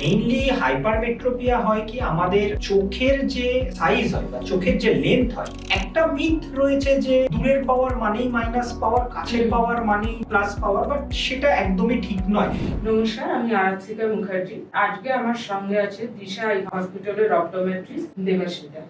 Mainly hypermetropia হয় কি, আমাদের চোখের যে সাইজ হয় বা চোখের যে লেন্থ হয়, একটা মিথ রয়েছে যে দূরের পাওয়ার মানেই মাইনাস পাওয়ার কাছের পাওয়ার মানেই প্লাস পাওয়ার বাট সেটা একদমই ঠিক নয়। নমস্কার, আমি আরাধিকা মুখার্জি। আজকে আমার সঙ্গে আছে দিশা হসপিটালের অপটোমেট্রিস্ট দেবাশিতা।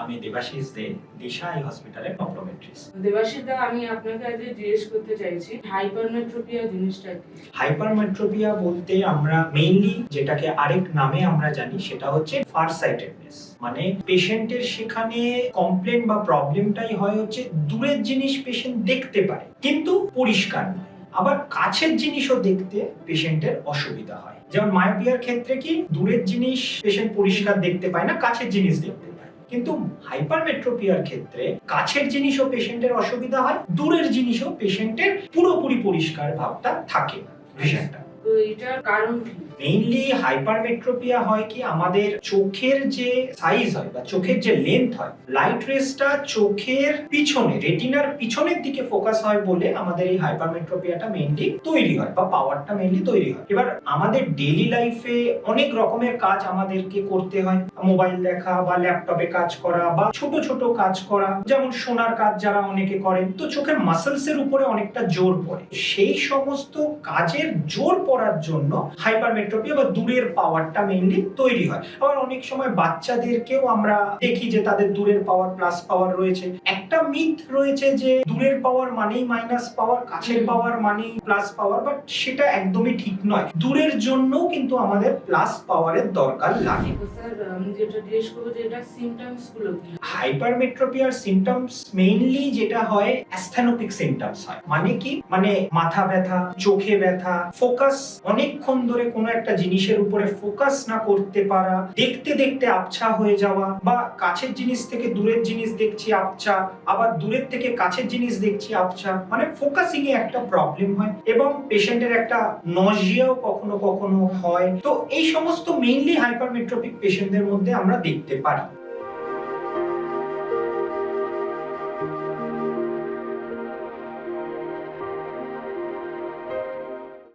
আমি দেবাশিস দে দিশা আই হসপিটালের অপটোমেট্রিস্ট দেবাশিতা আমি আপনাকে আজকে জিজ্ঞেস করতে চাইছি হাইপারমেট্রোপিয়া জিনিসটা কি? হাইপারমেট্রোপিয়া বলতে আমরা মেইনলি যেটাকে আরেক নামে আমরা জানি সেটা হচ্ছে ফারসাইটেডনেস মানে পেশেন্টের সেখানে কমপ্লেন বা প্রবলেমটাই হয় হচ্ছে দূরের জিনিস পেশেন্ট দেখতে পারে কিন্তু পরিষ্কার নয়। আবার কাছের জিনিসও দেখতে পেশেন্টের অসুবিধা হয়। যেমন মায়োপিয়ার ক্ষেত্রে কি দূরের জিনিস পেশেন্ট পরিষ্কার দেখতে পায় না কাছের জিনিস দেখতে কিন্তু হাইপারমেট্রোপিয়ার ক্ষেত্রে কাছের জিনিসও পেশেন্টের অসুবিধা হয় দূরের জিনিসও পেশেন্টের পুরোপুরি পরিষ্কার ভাবটা থাকে না ভিশনটা তো এটার কারণ মেইনলি হাইপারমেট্রোপিয়া হয় কি, আমাদের চোখের যে সাইজ হয় বা চোখের যে লেন্থ হয় লাইট রেসটা চোখের পিছনে রেটিনার পিছনের দিকে ফোকাস হয় বলে আমাদের এই হাইপারমেট্রোপিয়াটা মেইনলি তৈরি হয় বা পাওয়ারটা মেইনলি তৈরি হয়। এবার আমাদের ডেইলি লাইফে অনেক রকমের কাজ আমাদেরকে করতে হয়। মোবাইল দেখা বা ল্যাপটপে কাজ করা বা ছোট ছোট কাজ করা, যেমন সোনার কাজ যারা অনেকে করেন, তো চোখের মাসেলস এর উপরে অনেকটা জোর পড়ে। সেই সমস্ত কাজের জোর পড়ার জন্য হাইপারমেট্রোপিয়া বা দূরের পাওয়ারটা মেইনলি তৈরি হয়। আবার অনেক সময় বাচ্চাদেরকেও আমরা দেখি যে তাদের দূরের পাওয়ার প্লাস পাওয়ার রয়েছে। একটা মিথ রয়েছে যে দূরের পাওয়ার মানেই মাইনাস পাওয়ার কাছের পাওয়ার মানেই প্লাস পাওয়ার বাট সেটা একদমই ঠিক নয়। দূরের জন্য কিন্তু আমাদের প্লাস পাওয়ারের দরকার লাগে। হাইপারমেট্রোপিয়ার সিমটমস মেইনলি যেটা হয় অ্যাস্থেনোপিক সিমটমস হয়। মানে কি? মানে মাথা ব্যথা চোখে ব্যথা ফোকাস অনেকক্ষণ ধরে কোনো একটা জিনিসের উপরে ফোকাস না করতে পারা, দেখতে দেখতে আবছা হয়ে যাওয়া, বা কাছের জিনিস থেকে দূরের জিনিস দেখছি আবছা, আবার দূরের থেকে কাছের জিনিস দেখছি আবছা মানে ফোকাসিং এ একটা প্রবলেম হয়, এবং পেশেন্টের একটা নজিয়াও কখনো কখনো হয়। তো এই সমস্ত মেইনলি হাইপারমেট্রোপিক পেশেন্টদের মধ্যে আমরা দেখতে পারি।